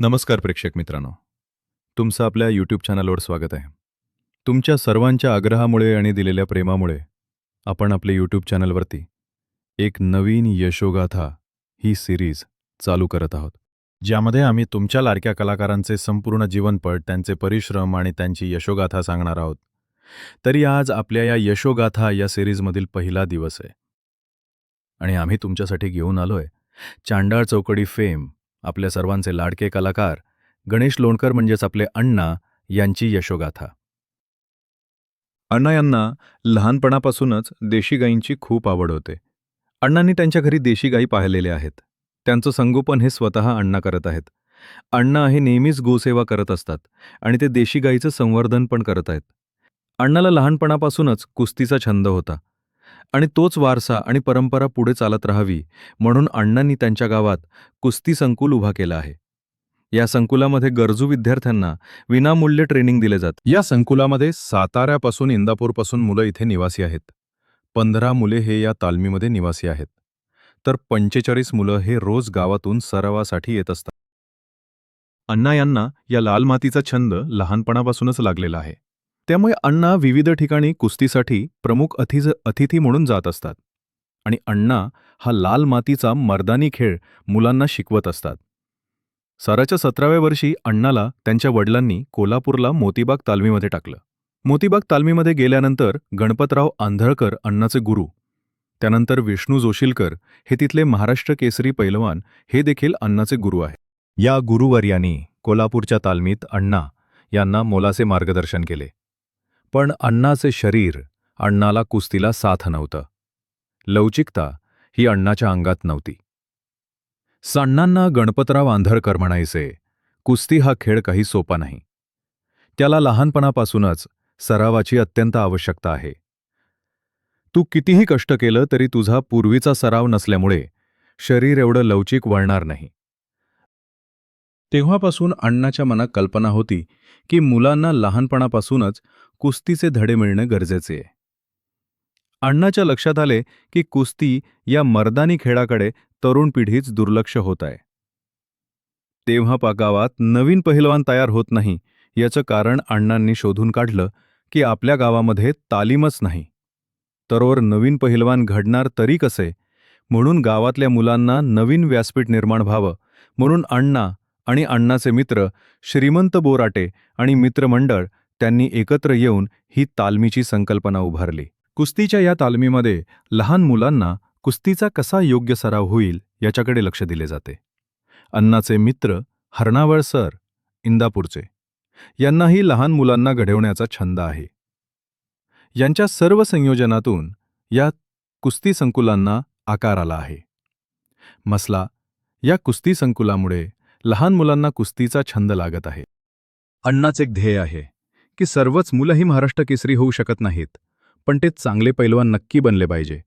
नमस्कार प्रेक्षक मित्रांनो. तुमचं आपल्या यूट्यूब चॅनलवर स्वागत आहे. तुमच्या सर्वांच्या आग्रहामुळे आणि दिलेल्या प्रेमामुळे आपण आपले यूट्यूब चॅनलवरती एक नवीन यशोगाथा ही सिरीज चालू करत आहोत. ज्यामध्ये आम्ही तुमच्या लाडक्या कलाकारांचे संपूर्ण जीवनपट त्यांचे परिश्रम आणि त्यांची यशोगाथा सांगणार आहोत. तरी आज आपल्या या यशोगाथा या सिरीजमधील पहिला दिवस आहे. आणि आम्ही तुमच्यासाठी घेऊन आलोय चांडाळ चौकडी फेम आपल्या सर्वांचे लाडके कलाकार गणेश लोणकर म्हणजेच आपले अण्णा यांची यशोगाथा. अण्णा यांना लहानपणापासूनच देशी गायींची खूप आवड होते. अण्णांनी त्यांच्या घरी देशी गायी पाहिलेल्या आहेत. त्यांचं संगोपन हे स्वतः अण्णा करत आहेत. अण्णा हे नेहमीच गोसेवा करत असतात आणि ते देशी गायीचं संवर्धन पण करत आहेत. अण्णाला लहानपणापासूनच कुस्तीचा छंद होता. आणि तोच वारसा आणि परंपरा पुढे चालत राहावी म्हणून अण्णांनी त्यांच्या गावात कुस्ती संकुल उभा केला आहे. या संकुलामध्ये गरजू विद्यार्थ्यांना विनामूल्य ट्रेनिंग दिले जाते. या संकुलामध्ये साताऱ्यापासून इंदापूरपासून मुलं इथे निवासी आहेत. पंधरा मुले हे या तालमीमध्ये निवासी आहेत. तर पंचेचाळीस मुलं हे रोज गावातून सरावासाठी येत असतात. अण्णा यांना या लाल मातीचा छंद लहानपणापासूनच लागलेला आहे. त्यामुळे अण्णा विविध ठिकाणी कुस्तीसाठी प्रमुख अतिज अतिथी म्हणून जात असतात. आणि अण्णा हा लाल मातीचा मर्दानी खेळ मुलांना शिकवत असतात. सराच्या सतराव्या वर्षी अण्णाला त्यांच्या वडिलांनी कोल्हापूरला मोतीबाग तालमीमध्ये टाकलं. मोतीबाग तालमीमध्ये गेल्यानंतर गणपतराव आंधळकर अण्णाचे गुरु. त्यानंतर विष्णू जोशीलकर हे तिथले महाराष्ट्र केसरी पैलवान हे देखील अण्णाचे गुरु आहे या गुरुवर्यांनी कोल्हापूरच्या तालमीत अण्णा यांना मोलाचे मार्गदर्शन केले. पण अण्णाचे शरीर अण्णाला कुस्तीला साथ नव्हतं. लवचिकता ही अण्णाच्या अंगात नव्हती. सण्णांना गणपतराव आंधळकर म्हणायचे कुस्ती हा खेळ काही सोपा नाही. त्याला लहानपणापासूनच सरावाची अत्यंत आवश्यकता आहे. तू कितीही कष्ट केलं तरी तुझा पूर्वीचा सराव नसल्यामुळे शरीर एवढं लवचिक वळणार नाही. तेव्हापासून अण्णाच्या मनात कल्पना होती की मुलांना लहानपणापासूनच कुस्तीचे धडे मिळणं गरजेचे आहे. अण्णाच्या लक्षात आले की कुस्ती या मर्दानी खेळाकडे तरुण पिढीच दुर्लक्ष होत आहे. तेव्हा पागावात नवीन पहिलवान तयार होत नाही याचं कारण अण्णांनी शोधून काढलं की आपल्या गावामध्ये तालीमच नाही. तरोवर नवीन पहिलवान घडणार तरी कसे? म्हणून गावातल्या मुलांना नवीन व्यासपीठ निर्माण व्हावं म्हणून अण्णा आणि अण्णाचे मित्र श्रीमंत बोराटे आणि मित्रमंडळ त्यांनी एकत्र येऊन ही तालमीची संकल्पना उभारली. कुस्तीच्या या तालमीमध्ये लहान मुलांना कुस्तीचा कसा योग्य सराव होईल याच्याकडे लक्ष दिले जाते. अण्णाचे मित्र हरणावळ सर इंदापूरचे. यांनाही लहान मुलांना घडवण्याचा छंद आहे. यांच्या सर्व संयोजनातून या कुस्ती संकुलांना आकार आला आहे. मसला या कुस्ती संकुलामुळे लहान मुलांना कुस्तीचा छंद लागत आहे. अण्णाचे एक ध्येय आहे. की सर्वच मुलंही महाराष्ट्र केसरी होऊ शकत नाहीत पण ते चांगले पैलवान नक्की बनले पाहिजे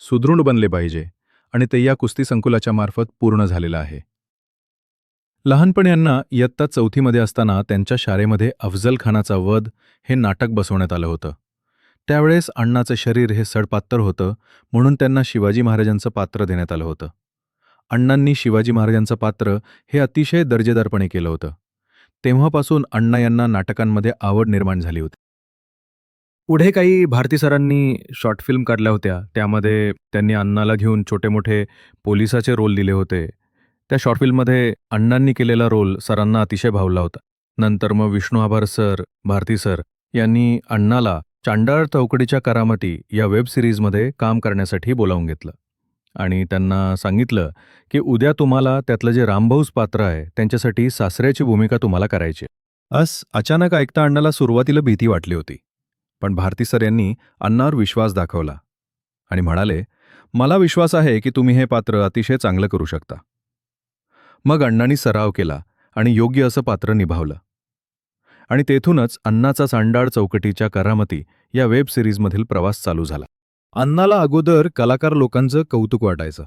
सुदृढ बनले पाहिजे आणि ते या कुस्ती संकुलाच्या मार्फत पूर्ण झालेलं आहे. लहानपणी यांना इयत्ता चौथीमध्ये असताना त्यांच्या शाळेमध्ये अफजल खानाचा वध हे नाटक बसवण्यात आलं होतं. त्यावेळेस अण्णाचं शरीर हे सडपात्तर होतं म्हणून त्यांना शिवाजी महाराजांचं पात्र देण्यात आलं होतं. अण्णांनी शिवाजी महाराजांचं पात्र हे अतिशय दर्जेदारपणे केलं होतं. तेव्हापासून अण्णा यांना नाटकांमध्ये आवड निर्माण झाली होती. पुढे काही भारती सरांनी शॉर्ट फिल्म काढल्या होत्या. त्यामध्ये त्यांनी अण्णाला घेऊन छोटे मोठे पोलिसाचे रोल दिले होते. त्या शॉर्ट फिल्ममध्ये अण्णांनी केलेला रोल सरांना अतिशय भावला होता. नंतर मग विष्णू आभार सर भारती सर यांनी अण्णाला चांडाळ चौकडीच्या करामती या वेब सिरीजमध्ये काम करण्यासाठी बोलावून घेतलं. आणि त्यांना सांगितलं की उद्या तुम्हाला त्यातलं जे रामभाऊस पात्र आहे त्यांच्यासाठी सासऱ्याची भूमिका तुम्हाला करायची अस अचानक ऐकता अण्णाला सुरुवातीला भीती वाटली होती पण भारती सर यांनी अण्णावर विश्वास दाखवला आणि म्हणाले मला विश्वास आहे की तुम्ही हे पात्र अतिशय चांगलं करू शकता. मग अण्णांनी सराव केला आणि योग्य असं पात्र निभावलं. आणि तेथूनच अण्णाचा सांडाळ चौकटीच्या करामती या वेब सिरीजमधील प्रवास चालू झाला. अण्णाला अगोदर कलाकार लोकांचं कौतुक वाटायचं.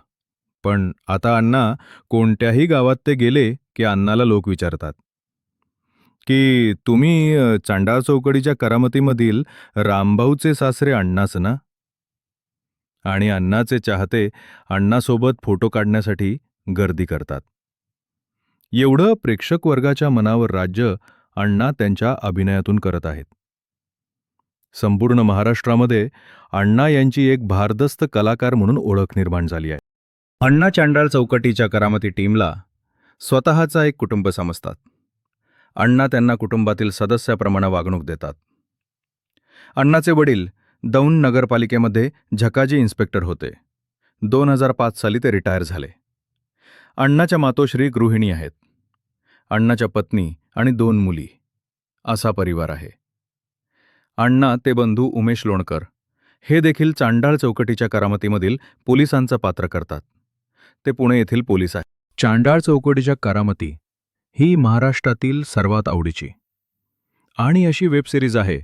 पण आता अण्णा कोणत्याही गावात ते गेले की अण्णाला लोक विचारतात. की तुम्ही चांडाळ चौकडीच्या करामतीमधील रामभाऊचे सासरे अण्णाच ना? आणि अण्णाचे चाहते अण्णासोबत फोटो काढण्यासाठी गर्दी करतात. एवढं प्रेक्षक वर्गाच्या मनावर राज्य अण्णा त्यांच्या अभिनयातून करत आहेत. संपूर्ण महाराष्ट्रामध्ये अण्णा यांची एक भारदस्त कलाकार म्हणून ओळख निर्माण झाली आहे. अण्णा चांडाळ चौकटीच्या करामती टीमला स्वतःचा एक कुटुंब समजतात. अण्णा त्यांना कुटुंबातील सदस्याप्रमाणे वागणूक देतात. अण्णाचे वडील दौंड नगरपालिकेमध्ये झकाजी इन्स्पेक्टर होते. दोन हजार पाच साली ते रिटायर झाले. अण्णाच्या मातोश्री गृहिणी आहेत. अण्णाच्या पत्नी आणि दोन मुली. असा परिवार आहे. अण्णा ते बंधू उमेश लोणकर. हे देखील चांडाळ चौकटीच्या करामतीमधील पोलिसांचं पात्र करतात. ते पुणे येथील पोलीस आहेत. चांडाळ चौकटीच्या करामती ही महाराष्ट्रातील सर्वात आवडीची. आणि अशी वेबसिरीज आहे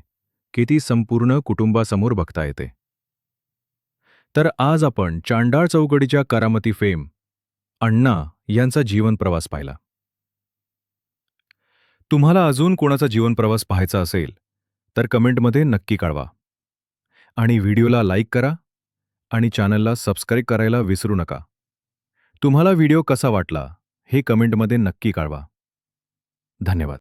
की ती संपूर्ण कुटुंबासमोर बघता येते. तर आज आपण चांडाळ चौकटीच्या करामती फेम अण्णा यांचा जीवन प्रवास पाहिला. तुम्हाला अजून कोणाचा जीवन प्रवास पाहायचा असेल तर कमेंटमध्ये नक्की कळवा. आणि व्हिडिओला लाईक करा आणि चॅनलला सबस्क्राईब करायला विसरू नका. तुम्हाला व्हिडिओ कसा वाटला हे कमेंटमध्ये नक्की कळवा. धन्यवाद.